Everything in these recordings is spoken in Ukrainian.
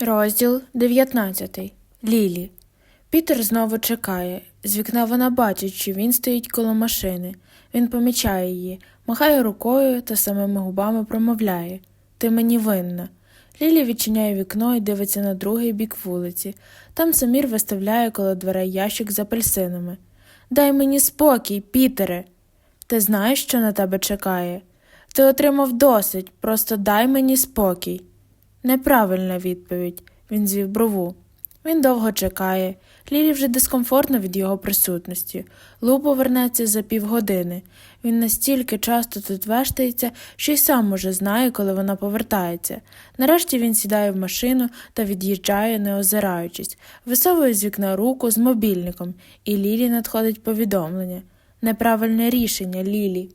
Розділ 19. Лілі. Пітер знову чекає. З вікна вона бачить, що він стоїть коло машини. Він помічає її, махає рукою та самими губами промовляє Ти мені винна. Лілі відчиняє вікно і дивиться на другий бік вулиці. Там Самір виставляє коло дверей ящик з апельсинами. Дай мені спокій, Пітере. Ти знаєш, що на тебе чекає? Ти отримав досить, просто дай мені спокій. Неправильна відповідь. Він звів брову. Він довго чекає. Лілі вже дискомфортно від його присутності. Лу повернеться за півгодини. Він настільки часто тут вештається, що й сам уже знає, коли вона повертається. Нарешті він сідає в машину та від'їжджає, не озираючись, висовує з вікна руку з мобільником, і Лілі надходить повідомлення. Неправильне рішення, Лілі.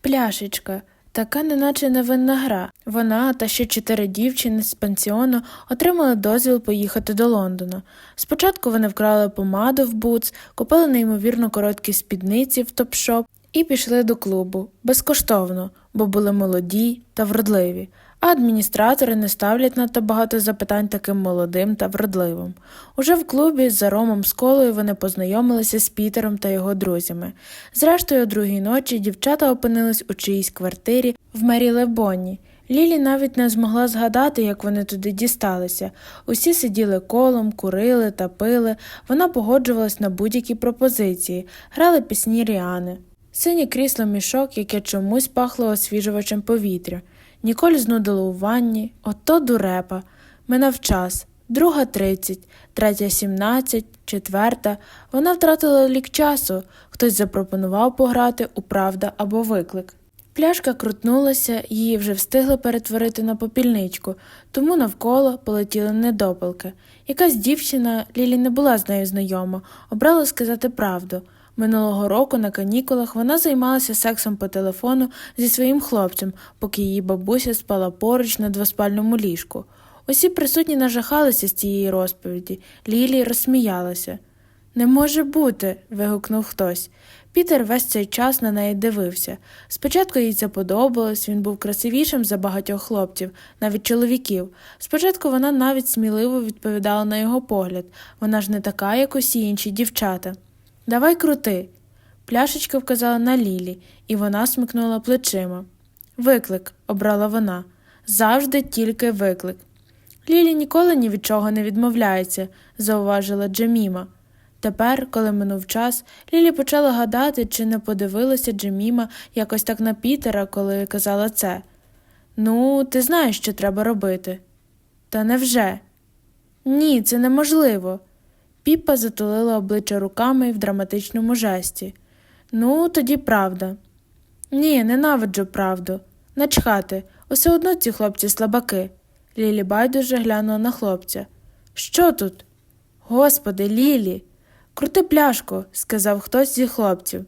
Пляшечка. Така неначе невинна гра. Вона та ще чотири дівчини з пансіону отримали дозвіл поїхати до Лондона. Спочатку вони вкрали помаду в буц, купили неймовірно короткі спідниці в топ-шоп і пішли до клубу безкоштовно, бо були молоді та вродливі. Адміністратори не ставлять надто багато запитань таким молодим та вродливим. Уже в клубі за Ромом з колою вони познайомилися з Пітером та його друзями. Зрештою, о другій ночі дівчата опинились у чиїсь квартирі в Мерілебонні. Лілі навіть не змогла згадати, як вони туди дісталися. Усі сиділи колом, курили та пили. Вона погоджувалась на будь-які пропозиції, грали пісні Ріани. Синє крісло мішок, яке чомусь пахло освіжувачем повітря. Ніколь знудило у ванні, ото дурепа. Минав час. Друга тридцять, третя сімнадцять, четверта. Вона втратила лік часу. Хтось запропонував пограти у правда або виклик. Пляшка крутнулася, її вже встигли перетворити на попільничку, тому навколо полетіли недопалки. Якась дівчина, Лілі не була з нею знайома, обрала сказати правду. Минулого року на канікулах вона займалася сексом по телефону зі своїм хлопцем, поки її бабуся спала поруч на двоспальному ліжку. Усі присутні нажахалися з цієї розповіді. Лілі розсміялася. Не може бути. вигукнув хтось. Пітер весь цей час на неї дивився. Спочатку їй це подобалось, він був красивішим за багатьох хлопців, навіть чоловіків. Спочатку вона навіть сміливо відповідала на його погляд вона ж не така, як усі інші дівчата. Давай крути. Пляшечка вказала на Лілі, і вона смикнула плечима. Виклик, обрала вона. Завжди тільки виклик. Лілі ніколи ні від чого не відмовляється, зауважила Джеміма. Тепер, коли минув час, Лілі почала гадати, чи не подивилася Джеміма якось так на Пітера, коли казала це. Ну, ти знаєш, що треба робити. Та невже? Ні, це неможливо. Піпа затулила обличчя руками в драматичному жесті. Ну, тоді правда. Ні, ненавиджу правду. Начхати, усе одно ці хлопці слабаки. Лілі байдуже глянула на хлопця. Що тут? Господи, Лілі. Крути пляшку, сказав хтось зі хлопців.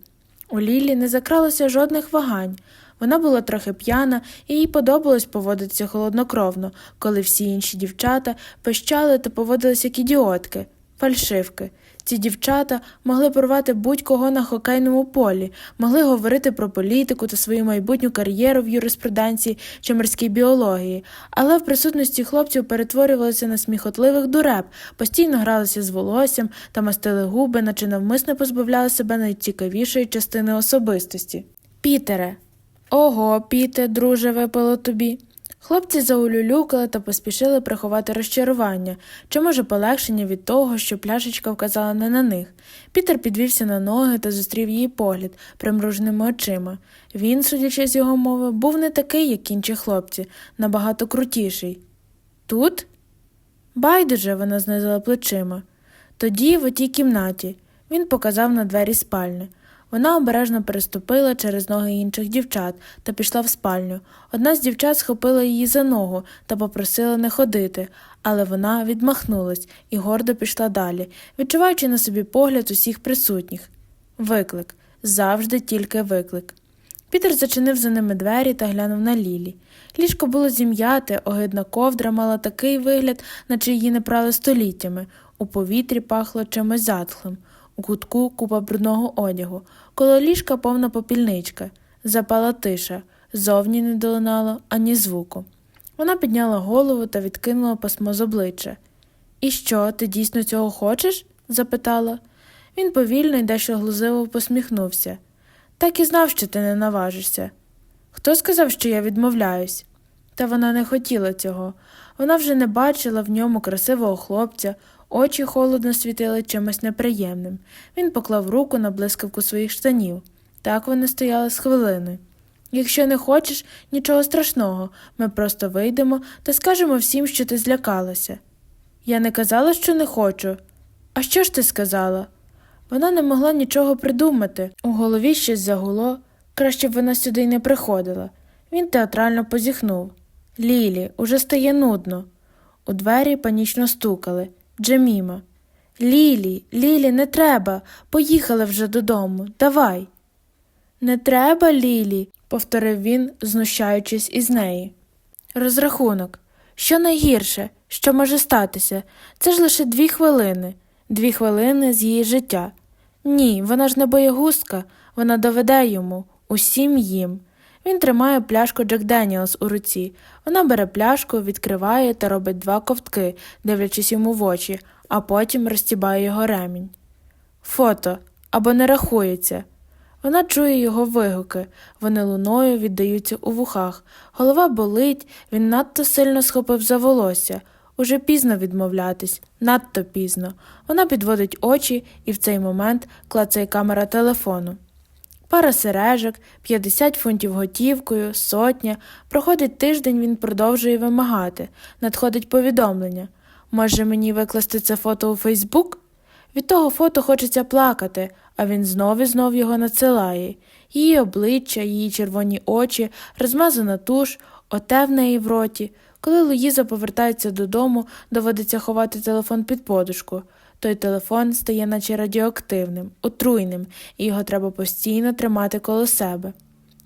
У Лілі не закралося жодних вагань. Вона була трохи п'яна, і їй подобалось поводитися холоднокровно, коли всі інші дівчата пищали та поводилися як ідіотки, фальшивки. Ці дівчата могли порвати будь-кого на хокейному полі, могли говорити про політику та свою майбутню кар'єру в юриспруденції чи морській біології, але в присутності хлопців перетворювалися на сміхотливих дуреб, постійно гралися з волоссям та мастили губи, наче навмисно позбавляли себе найцікавішої частини особистості. Пітере. Ого, Піте, друже, випало тобі. Хлопці заулюлюкали та поспішили приховати розчарування чи, може, полегшення від того, що пляшечка вказала не на них. Пітер підвівся на ноги та зустрів її погляд примруженими очима. Він, судячи з його мови, був не такий, як інші хлопці, набагато крутіший. Тут? Байдуже, вона знизила плечима. Тоді, в отій кімнаті, він показав на двері спальни. Вона обережно переступила через ноги інших дівчат та пішла в спальню. Одна з дівчат схопила її за ногу та попросила не ходити, але вона відмахнулась і гордо пішла далі, відчуваючи на собі погляд усіх присутніх. Виклик завжди тільки виклик. Пітер зачинив за ними двері та глянув на Лілі. Ліжко було зім'яте, огидна ковдра мала такий вигляд, наче її не прали століттями. У повітрі пахло чимось затхлим. У кутку купа брудного одягу, коло ліжка повна попільничка, запала тиша, зовні не долинало ані звуку. Вона підняла голову та відкинула пасмо з обличчя. І що, ти дійсно цього хочеш? запитала. Він повільно й дещо глузливо посміхнувся. Так і знав, що ти не наважишся. Хто сказав, що я відмовляюсь? Та вона не хотіла цього. Вона вже не бачила в ньому красивого хлопця, очі холодно світили чимось неприємним. Він поклав руку на блискавку своїх штанів. Так вони стояли з хвилини. Якщо не хочеш, нічого страшного, ми просто вийдемо та скажемо всім, що ти злякалася. Я не казала, що не хочу. А що ж ти сказала? Вона не могла нічого придумати. У голові щось загуло, краще б вона сюди й не приходила. Він театрально позіхнув. Лілі, уже стає нудно. У двері панічно стукали. Джеміма. Лілі, Лілі, не треба. Поїхали вже додому. Давай. Не треба, Лілі, повторив він, знущаючись із неї. Розрахунок. Що найгірше, що може статися? Це ж лише дві хвилини, дві хвилини з її життя. Ні, вона ж не боягузка, вона доведе йому, усім їм. Він тримає пляшку Джек Деніелс у руці. Вона бере пляшку, відкриває та робить два ковтки, дивлячись йому в очі, а потім розтібає його ремінь. Фото або не рахується. Вона чує його вигуки, вони луною віддаються у вухах. Голова болить, він надто сильно схопив за волосся. Уже пізно відмовлятись, надто пізно. Вона підводить очі і в цей момент клацає камера телефону. Пара сережок, 50 фунтів готівкою, сотня. Проходить тиждень, він продовжує вимагати. Надходить повідомлення. Може мені викласти це фото у Фейсбук? Від того фото хочеться плакати, а він знов і знов його надсилає. Її обличчя, її червоні очі, розмазана туш, оте в неї в роті. Коли Луїза повертається додому, доводиться ховати телефон під подушку. Той телефон стає наче радіоактивним, отруйним, і його треба постійно тримати коло себе.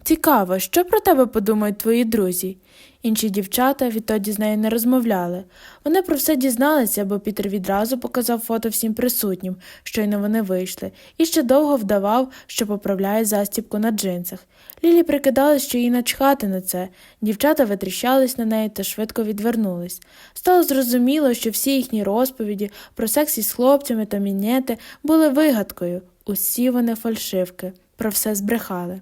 Цікаво, що про тебе подумають твої друзі? Інші дівчата відтоді з нею не розмовляли. Вони про все дізналися, бо Пітер відразу показав фото всім присутнім, щойно вони вийшли, і ще довго вдавав, що поправляє застібку на джинсах. Лілі прикидалась, що їй начхати на це. Дівчата витріщались на неї та швидко відвернулись. Стало зрозуміло, що всі їхні розповіді про секс із хлопцями та мінети були вигадкою. Усі вони фальшивки, про все збрехали.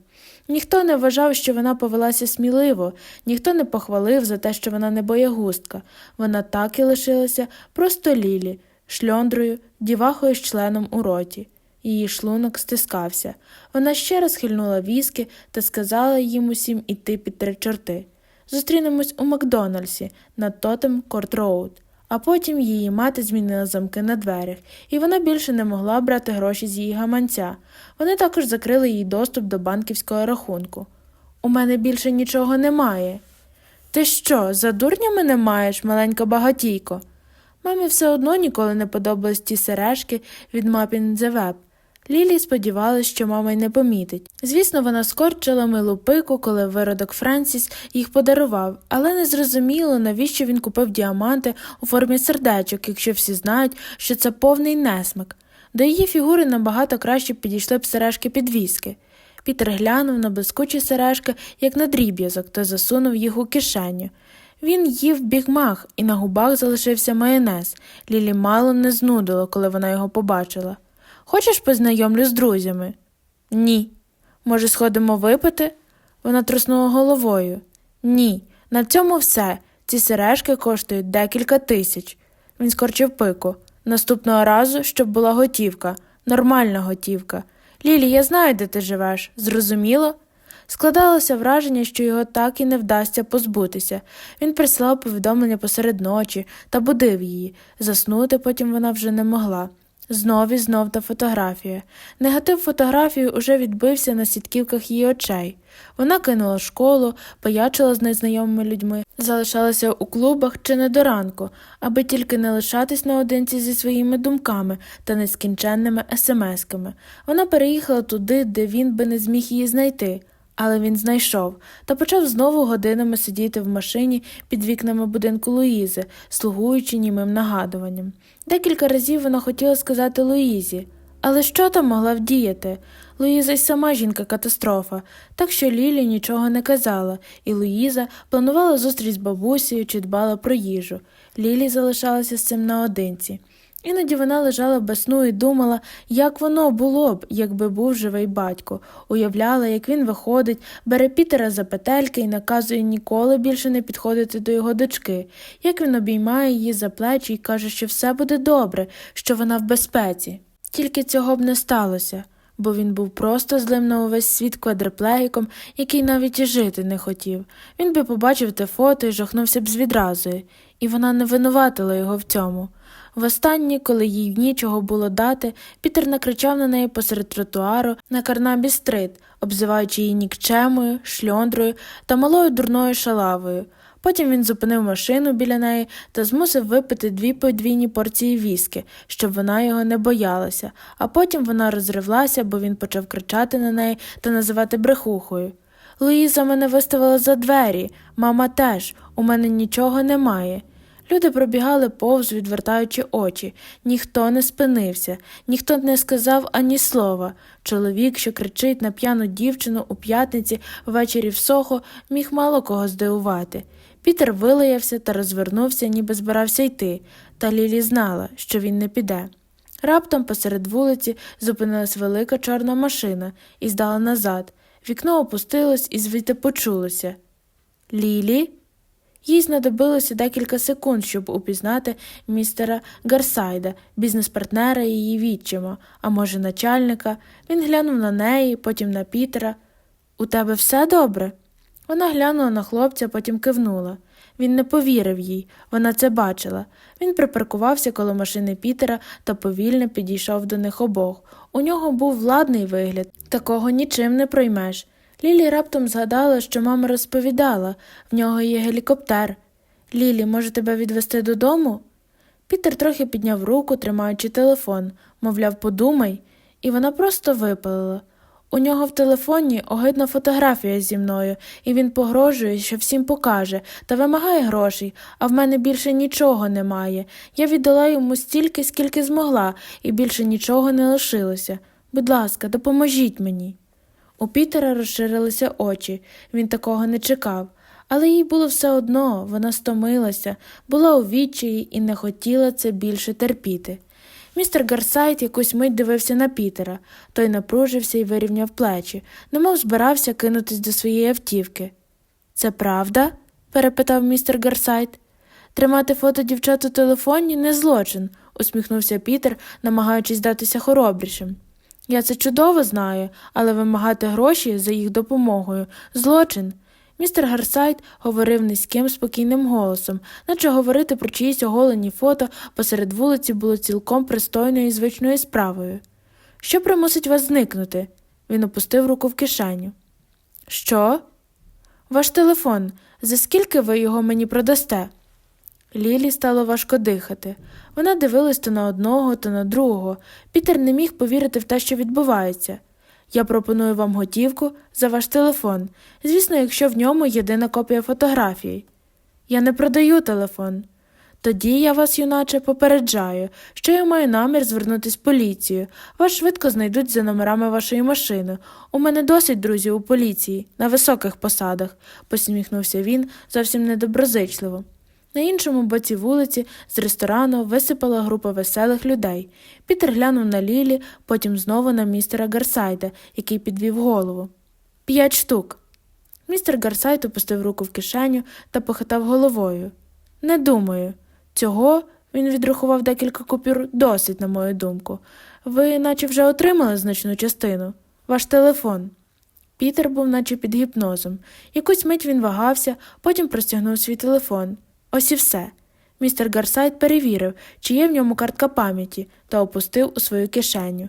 Ніхто не вважав, що вона повелася сміливо, ніхто не похвалив за те, що вона не боягузка. Вона так і лишилася просто лілі, шльондрою, дівахою з членом у роті. Її шлунок стискався. Вона ще раз хильнула віски та сказала їм усім іти під три чорти. Зустрінемось у Макдональдсі на Тотем Корт Роуд. А потім її мати змінила замки на дверях, і вона більше не могла брати гроші з її гаманця. Вони також закрили їй доступ до банківського рахунку. У мене більше нічого немає. Ти що, за дурня мене маєш, маленька багатійко? Мамі все одно ніколи не подобались ті сережки від Мапін The Web. Лілі сподівалась, що мама й не помітить. Звісно, вона скорчила милу пику, коли виродок Френсіс їх подарував, але не зрозуміло, навіщо він купив діаманти у формі сердечок, якщо всі знають, що це повний несмак. До її фігури набагато краще підійшли б сережки підвіски. Пітер глянув на блискучі сережки, як на дріб'язок, та засунув їх у кишеню. Він їв бігмах, і на губах залишився майонез. Лілі мало не знудило, коли вона його побачила. Хочеш познайомлю з друзями? Ні. Може, сходимо випити? Вона труснула головою. Ні, на цьому все. Ці сережки коштують декілька тисяч. Він скорчив пику. Наступного разу, щоб була готівка, нормальна готівка. Лілі, я знаю, де ти живеш. Зрозуміло? Складалося враження, що його так і не вдасться позбутися. Він прислав повідомлення посеред ночі та будив її. Заснути потім вона вже не могла. Знов і знов та фотографія. Негатив фотографії уже відбився на сітківках її очей. Вона кинула школу, поячила з незнайомими людьми, залишалася у клубах чи не до ранку, аби тільки не лишатись наодинці зі своїми думками та нескінченними смсками. Вона переїхала туди, де він би не зміг її знайти. Але він знайшов та почав знову годинами сидіти в машині під вікнами будинку Луїзи, слугуючи німим нагадуванням. Декілька разів вона хотіла сказати Луїзі, Але що там могла вдіяти? Луїза й сама жінка катастрофа, так що Лілі нічого не казала, і Луїза планувала зустріч з бабусею чи дбала про їжу. Лілі залишалася з цим наодинці. Іноді вона лежала без сну і думала, як воно було б, якби був живий батько. Уявляла, як він виходить, бере Пітера за петельки і наказує ніколи більше не підходити до його дочки, як він обіймає її за плечі і каже, що все буде добре, що вона в безпеці. Тільки цього б не сталося, бо він був просто злим на увесь світ квадриплегіком, який навіть і жити не хотів. Він би побачив те фото і жахнувся б з відразою, і вона не винуватила його в цьому. Востаннє, коли їй нічого було дати, Пітер накричав на неї посеред тротуару на карнабі стрит, обзиваючи її нікчемою, шльондрою та малою дурною шалавою. Потім він зупинив машину біля неї та змусив випити дві подвійні порції віскі, щоб вона його не боялася, а потім вона розривлася, бо він почав кричати на неї та називати брехухою. Луїза мене виставила за двері, мама теж, у мене нічого немає. Люди пробігали повз, відвертаючи очі. Ніхто не спинився, ніхто не сказав ані слова. Чоловік, що кричить на п'яну дівчину у п'ятниці ввечері в сохо, міг мало кого здивувати. Пітер вилаявся та розвернувся, ніби збирався йти, та Лілі знала, що він не піде. Раптом посеред вулиці зупинилась велика чорна машина і здала назад. Вікно опустилось і звідти почулося. Лілі? Їй знадобилося декілька секунд, щоб упізнати містера Гарсайда, бізнес-партнера її відчима, а може, начальника. Він глянув на неї, потім на Пітера. У тебе все добре? Вона глянула на хлопця, потім кивнула. Він не повірив їй, вона це бачила. Він припаркувався коло машини Пітера та повільно підійшов до них обох. У нього був владний вигляд, такого нічим не проймеш. Лілі раптом згадала, що мама розповідала в нього є гелікоптер. Лілі, може тебе відвести додому? Пітер трохи підняв руку, тримаючи телефон, мовляв, подумай, і вона просто випалила. У нього в телефоні огидна фотографія зі мною, і він погрожує, що всім покаже, та вимагає грошей, а в мене більше нічого немає. Я віддала йому стільки, скільки змогла, і більше нічого не лишилося. Будь ласка, допоможіть мені. У Пітера розширилися очі, він такого не чекав, але їй було все одно, вона стомилася, була у відчаї і не хотіла це більше терпіти. Містер Гарсайт якусь мить дивився на Пітера, той напружився і вирівняв плечі, немов збирався кинутись до своєї автівки. Це правда? перепитав містер Гарсайт. Тримати фото дівчат у телефоні не злочин, усміхнувся Пітер, намагаючись здатися хоробрішим. Я це чудово знаю, але вимагати гроші за їх допомогою злочин. Містер Гарсайт говорив низьким, спокійним голосом, наче говорити про чиїсь оголені фото посеред вулиці було цілком пристойною і звичною справою. Що примусить вас зникнути? Він опустив руку в кишеню. Що? Ваш телефон. За скільки ви його мені продасте? Лілі стало важко дихати. Вона дивилась то на одного, то на другого. Пітер не міг повірити в те, що відбувається. Я пропоную вам готівку за ваш телефон, звісно, якщо в ньому єдина копія фотографії. Я не продаю телефон. Тоді я вас, юначе, попереджаю, що я маю намір звернутися в поліцію. Вас швидко знайдуть за номерами вашої машини. У мене досить друзів у поліції, на високих посадах, посміхнувся він зовсім недоброзичливо. На іншому боці вулиці з ресторану висипала група веселих людей. Пітер глянув на Лілі, потім знову на містера Гарсайда, який підвів голову. П'ять штук. Містер Гарсайд опустив руку в кишеню та похитав головою. Не думаю. Цього він відрахував декілька купюр досить, на мою думку. Ви наче вже отримали значну частину. Ваш телефон. Пітер був наче під гіпнозом. Якусь мить він вагався, потім простягнув свій телефон. Ось і все. Містер Гарсайт перевірив, чи є в ньому картка пам'яті, та опустив у свою кишеню.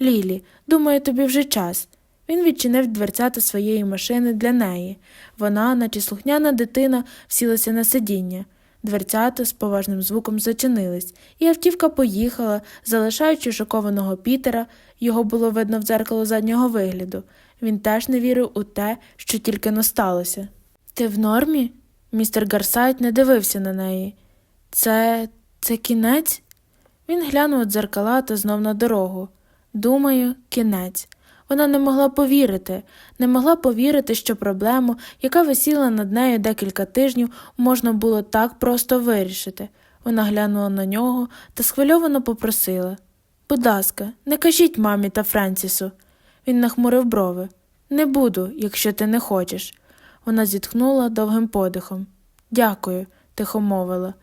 Лілі, думаю, тобі вже час. Він відчинив дверцята своєї машини для неї. Вона, наче слухняна дитина, всілася на сидіння. Дверцята з поважним звуком зачинились, і автівка поїхала, залишаючи шокованого Пітера, його було видно в дзеркало заднього вигляду. Він теж не вірив у те, що тільки но сталося. Ти в нормі? Містер Гарсайт не дивився на неї. Це це кінець? Він глянув у дзеркала та знов на дорогу. Думаю, кінець. Вона не могла повірити, не могла повірити, що проблему, яка висіла над нею декілька тижнів, можна було так просто вирішити. Вона глянула на нього та схвильовано попросила Будь ласка, не кажіть мамі та Френсісу. Він нахмурив брови. Не буду, якщо ти не хочеш. Вона зітхнула довгим подихом. Дякую, тихо мовила.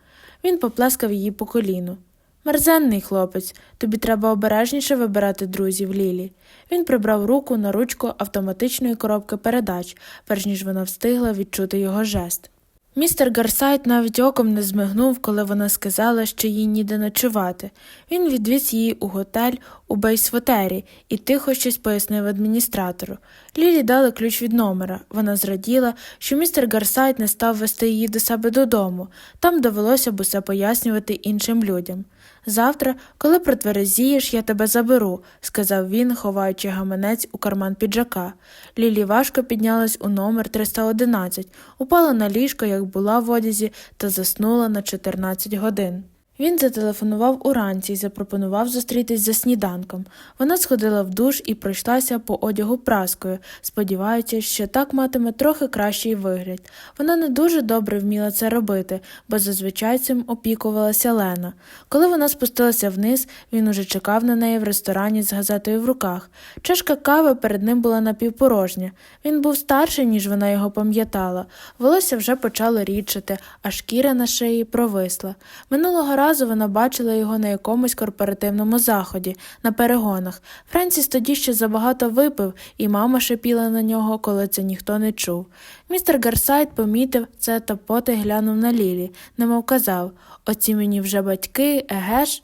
Він поплескав її по коліну. Мерзенний хлопець, тобі треба обережніше вибирати друзів Лілі. Він прибрав руку на ручку автоматичної коробки передач, перш ніж вона встигла відчути його жест. Містер Гарсайт навіть оком не змигнув, коли вона сказала, що їй ніде ночувати. Він відвіз її у готель у Бейсвотері і тихо щось пояснив адміністратору. Лілі дали ключ від номера. Вона зраділа, що містер Гарсайт не став вести її до себе додому. Там довелося б усе пояснювати іншим людям. Завтра, коли протверезієш, я тебе заберу, сказав він, ховаючи гаманець у карман піджака. Лілі важко піднялась у номер 311, упала на ліжко, як була в одязі, та заснула на 14 годин. Він зателефонував уранці і запропонував зустрітись за сніданком. Вона сходила в душ і пройшлася по одягу праскою, сподіваючись, що так матиме трохи кращий вигляд. Вона не дуже добре вміла це робити, бо зазвичай цим опікувалася Лена. Коли вона спустилася вниз, він уже чекав на неї в ресторані з газетою в руках. Чашка кави перед ним була напівпорожня. Він був старший, ніж вона його пам'ятала. Волосся вже почало рідшати, а шкіра на шиї провисла. Минулого разу вона бачила його на якомусь корпоративному заході, на перегонах. Френсіс тоді ще забагато випив, і мама шипіла на нього, коли це ніхто не чув. Містер Гарсайт помітив це та поти глянув на Лілі, немов казав Оці мені вже батьки, еге ж.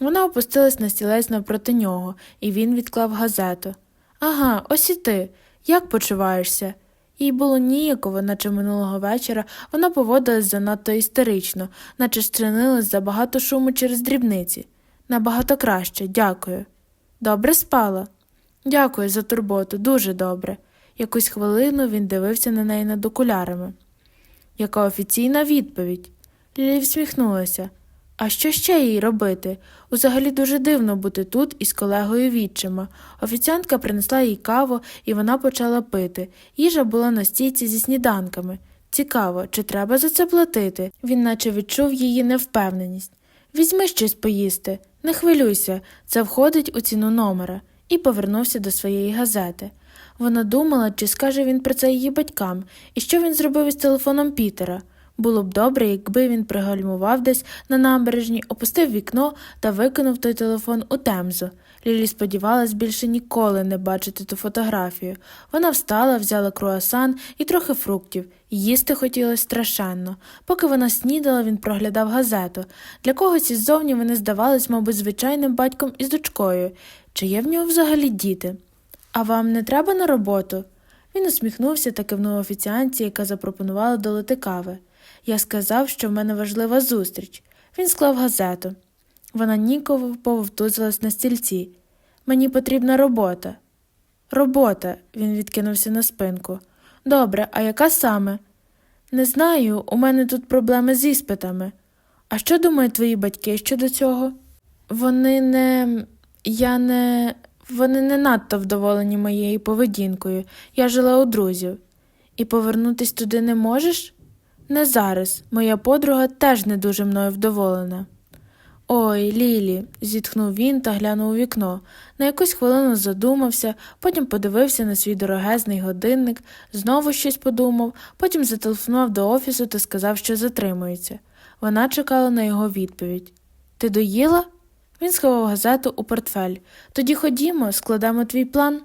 Вона опустилась на стілець навпроти нього, і він відклав газету. Ага, ось і ти. Як почуваєшся? Їй було ніяково, наче минулого вечора вона поводилась занадто істерично, наче щинилась забагато шуму через дрібниці. Набагато краще, дякую. Добре спала? Дякую за турботу, дуже добре. Якусь хвилину він дивився на неї над окулярами. Яка офіційна відповідь? Лілі всміхнулася. А що ще їй робити? Узагалі дуже дивно бути тут із колегою відчима. Офіціантка принесла їй каву, і вона почала пити. Їжа була на стійці зі сніданками. Цікаво, чи треба за це платити? Він наче відчув її невпевненість. Візьми щось поїсти, не хвилюйся, це входить у ціну номера, і повернувся до своєї газети. Вона думала, чи скаже він про це її батькам, і що він зробив із телефоном Пітера. Було б добре, якби він пригальмував десь на набережні, опустив вікно та викинув той телефон у темзу. Лілі сподівалась більше ніколи не бачити ту фотографію. Вона встала, взяла круасан і трохи фруктів. Їсти хотілося страшенно. Поки вона снідала, він проглядав газету. Для когось іззовні вони здавались, мабуть, звичайним батьком із дочкою. Чи є в нього взагалі діти? А вам не треба на роботу? Він усміхнувся та кивнув офіціанці, яка запропонувала долити кави. Я сказав, що в мене важлива зустріч. Він склав газету. Вона ніково пововтузилась на стільці. Мені потрібна робота. Робота, він відкинувся на спинку. Добре, а яка саме? Не знаю, у мене тут проблеми з іспитами. А що думають твої батьки щодо цього? Вони не. Я не. Вони не надто вдоволені моєю поведінкою. Я жила у друзів. І повернутись туди не можеш? Не зараз. Моя подруга теж не дуже мною вдоволена. Ой, Лілі, зітхнув він та глянув у вікно. На якусь хвилину задумався, потім подивився на свій дорогезний годинник, знову щось подумав, потім зателефонував до офісу та сказав, що затримується. Вона чекала на його відповідь. Ти доїла? Він сховав газету у портфель. Тоді ходімо, складемо твій план.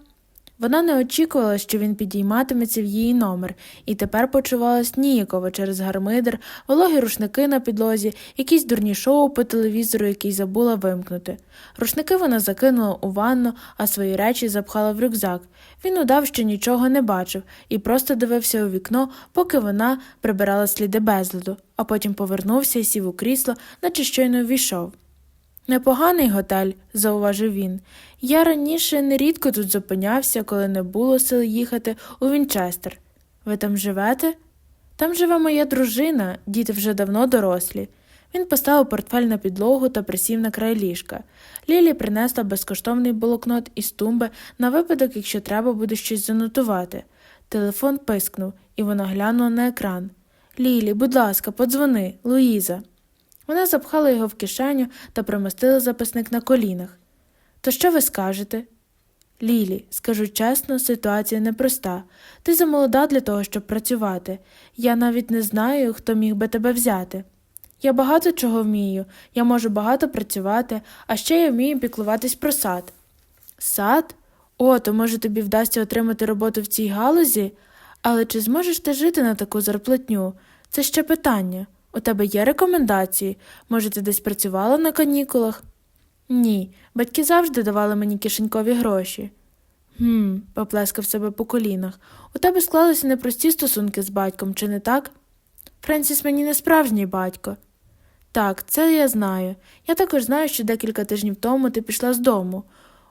Вона не очікувала, що він підійматиметься в її номер, і тепер почувалась ніяково через гармидер, вологі рушники на підлозі, якісь дурні шоу по телевізору, який забула вимкнути. Рушники вона закинула у ванну, а свої речі запхала в рюкзак. Він удав, що нічого не бачив, і просто дивився у вікно, поки вона прибирала сліди безладу, а потім повернувся і сів у крісло, наче щойно ввійшов. Непоганий готель, зауважив він. Я раніше нерідко тут зупинявся, коли не було сил їхати у Вінчестер. Ви там живете? Там живе моя дружина, діти вже давно дорослі. Він поставив портфель на підлогу та присів на край ліжка. Лілі принесла безкоштовний блокнот із тумби на випадок, якщо треба буде щось занотувати. Телефон пискнув, і вона глянула на екран. Лілі, будь ласка, подзвони, Луїза. Вона запхала його в кишеню та примостила записник на колінах. То що ви скажете? Лілі, скажу чесно, ситуація непроста. Ти замолода для того, щоб працювати. Я навіть не знаю, хто міг би тебе взяти. Я багато чого вмію, я можу багато працювати, а ще я вмію піклуватись про сад. Сад? О, то може тобі вдасться отримати роботу в цій галузі? Але чи зможеш ти жити на таку зарплатню? Це ще питання. У тебе є рекомендації? Може, ти десь працювала на канікулах? Ні, батьки завжди давали мені кишенькові гроші. Гм, поплескав себе по колінах. У тебе склалися непрості стосунки з батьком, чи не так? Френсіс мені не справжній батько. Так, це я знаю. Я також знаю, що декілька тижнів тому ти пішла з дому.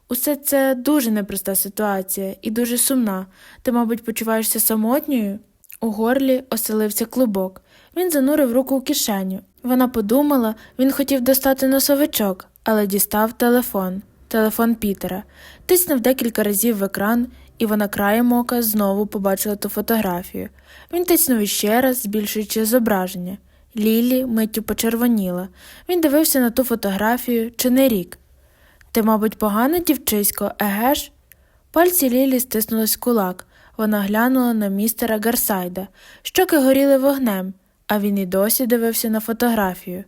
Усе це дуже непроста ситуація і дуже сумна. Ти, мабуть, почуваєшся самотньою? У горлі оселився клубок. Він занурив руку у кишеню. Вона подумала, він хотів достати носовичок, але дістав телефон. Телефон Пітера. Тиснув декілька разів в екран, і вона краєм ока знову побачила ту фотографію. Він тиснув іще раз, збільшуючи зображення. Лілі миттю почервоніла. Він дивився на ту фотографію чи не рік. Ти, мабуть, погана дівчисько, еге ж? Пальці Лілі стиснулись в кулак. Вона глянула на містера Гарсайда. Щоки горіли вогнем, а він і досі дивився на фотографію.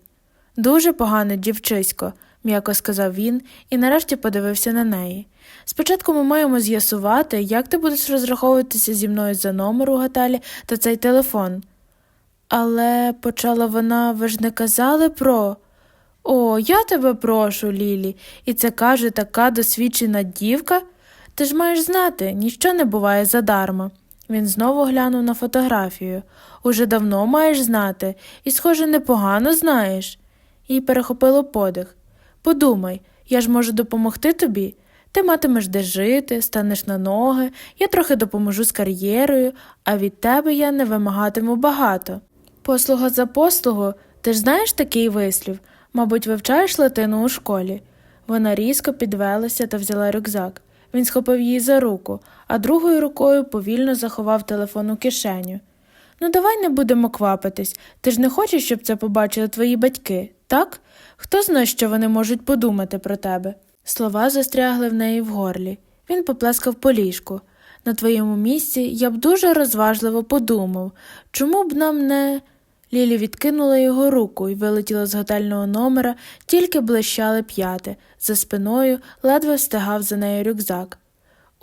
Дуже погане дівчисько, м'яко сказав він і нарешті подивився на неї. Спочатку ми маємо з'ясувати, як ти будеш розраховуватися зі мною за номер у готелі та цей телефон. Але, почала вона, ви ж не казали про. О, я тебе прошу, Лілі, і це каже така досвідчена дівка. Ти ж маєш знати, ніщо не буває задарма. Він знову глянув на фотографію. Уже давно маєш знати, і, схоже, непогано знаєш. Їй перехопило подих. Подумай, я ж можу допомогти тобі. Ти матимеш де жити, станеш на ноги, я трохи допоможу з кар'єрою, а від тебе я не вимагатиму багато. Послуга за послугу, ти ж знаєш такий вислів, мабуть, вивчаєш латину у школі. Вона різко підвелася та взяла рюкзак. Він схопив її за руку, а другою рукою повільно заховав телефон у кишеню. Ну, давай не будемо квапитись. Ти ж не хочеш, щоб це побачили твої батьки, так? Хто знає, що вони можуть подумати про тебе? Слова застрягли в неї в горлі. Він поплескав по ліжку. На твоєму місці я б дуже розважливо подумав, чому б нам не. Лілі відкинула його руку і вилетіла з готельного номера, тільки блищали п'яти. За спиною ледве встигав за нею рюкзак.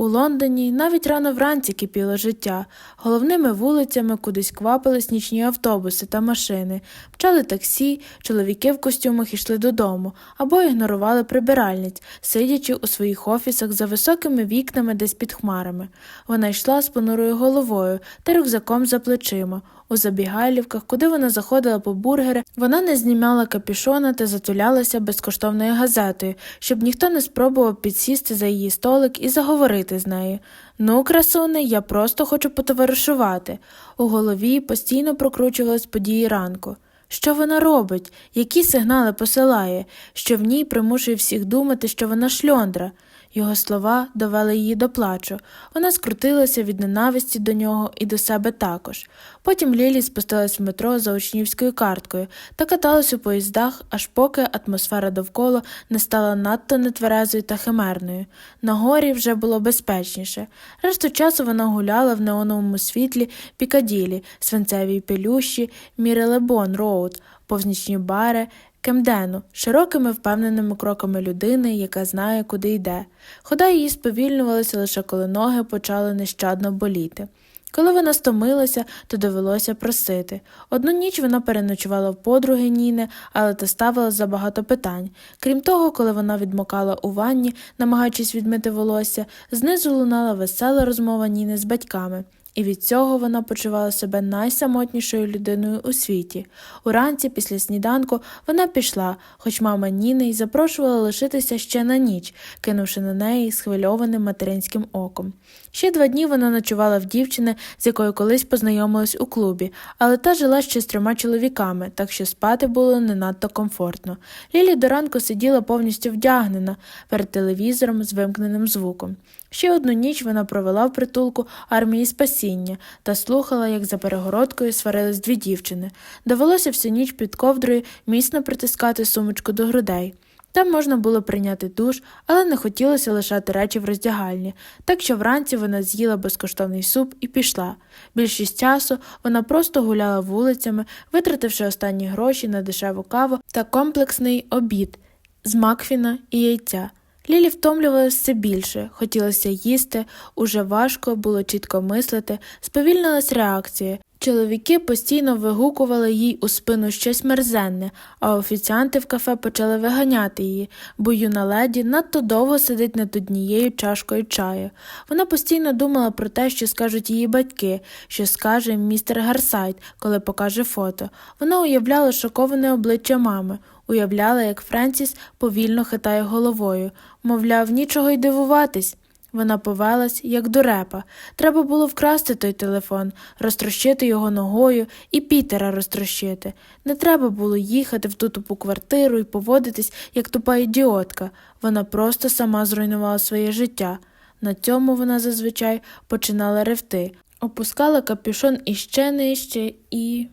У Лондоні навіть рано вранці кипіло життя. Головними вулицями кудись квапились нічні автобуси та машини, пчали таксі, чоловіки в костюмах йшли додому або ігнорували прибиральниць, сидячи у своїх офісах за високими вікнами десь під хмарами. Вона йшла з понурою головою та рюкзаком за плечима. У забігайлівках, куди вона заходила по бургери, вона не знімала капюшона та затулялася безкоштовною газетою, щоб ніхто не спробував підсісти за її столик і заговорити з нею. Ну, красуне, я просто хочу потоваришувати. У голові постійно прокручувались події ранку. Що вона робить, які сигнали посилає, що в ній примушує всіх думати, що вона шльондра. Його слова довели її до плачу. Вона скрутилася від ненависті до нього і до себе також. Потім Лілі спустилась в метро за учнівською карткою та каталась у поїздах, аж поки атмосфера довкола не стала надто нетверезою та химерною. На горі вже було безпечніше. Решту часу вона гуляла в неоновому світлі Пікаділі, свинцевій пелющі, Мірелебон Роуд, повз нічні бари, Кемдену, широкими впевненими кроками людини, яка знає, куди йде. Хода її сповільнювалася лише коли ноги почали нещадно боліти. Коли вона стомилася, то довелося просити. Одну ніч вона переночувала в подруги Ніни, але та ставила забагато питань. Крім того, коли вона відмокала у ванні, намагаючись відмити волосся, знизу лунала весела розмова Ніни з батьками. І від цього вона почувала себе найсамотнішою людиною у світі. Уранці, після сніданку, вона пішла, хоч мама Ніни й запрошувала лишитися ще на ніч, кинувши на неї схвильованим материнським оком. Ще два дні вона ночувала в дівчини, з якою колись познайомилась у клубі, але та жила ще з трьома чоловіками, так що спати було не надто комфортно. Лілі до ранку сиділа повністю вдягнена перед телевізором з вимкненим звуком. Ще одну ніч вона провела в притулку армії спасіння та слухала, як за перегородкою сварились дві дівчини. Довелося всю ніч під ковдрою міцно притискати сумочку до грудей. Там можна було прийняти душ, але не хотілося лишати речі в роздягальні, так що вранці вона з'їла безкоштовний суп і пішла. Більшість часу вона просто гуляла вулицями, витративши останні гроші на дешеву каву та комплексний обід з макфіна і яйця. Лілі втомлювалося все більше, хотілося їсти, уже важко було чітко мислити, сповільнилась реакція. Чоловіки постійно вигукували їй у спину щось мерзенне, а офіціанти в кафе почали виганяти її, бо юна леді надто довго сидить над однією чашкою чаю. Вона постійно думала про те, що скажуть її батьки, що скаже містер Гарсайт, коли покаже фото. Вона уявляла шоковане обличчя мами, уявляла, як Френсіс повільно хитає головою, мовляв, нічого й дивуватись. Вона повелась, як дурепа. Треба було вкрасти той телефон, розтрощити його ногою і Пітера розтрощити. Не треба було їхати в ту тупу квартиру і поводитись, як тупа ідіотка. Вона просто сама зруйнувала своє життя. На цьому вона зазвичай починала ревти, опускала капюшон іще нижче і.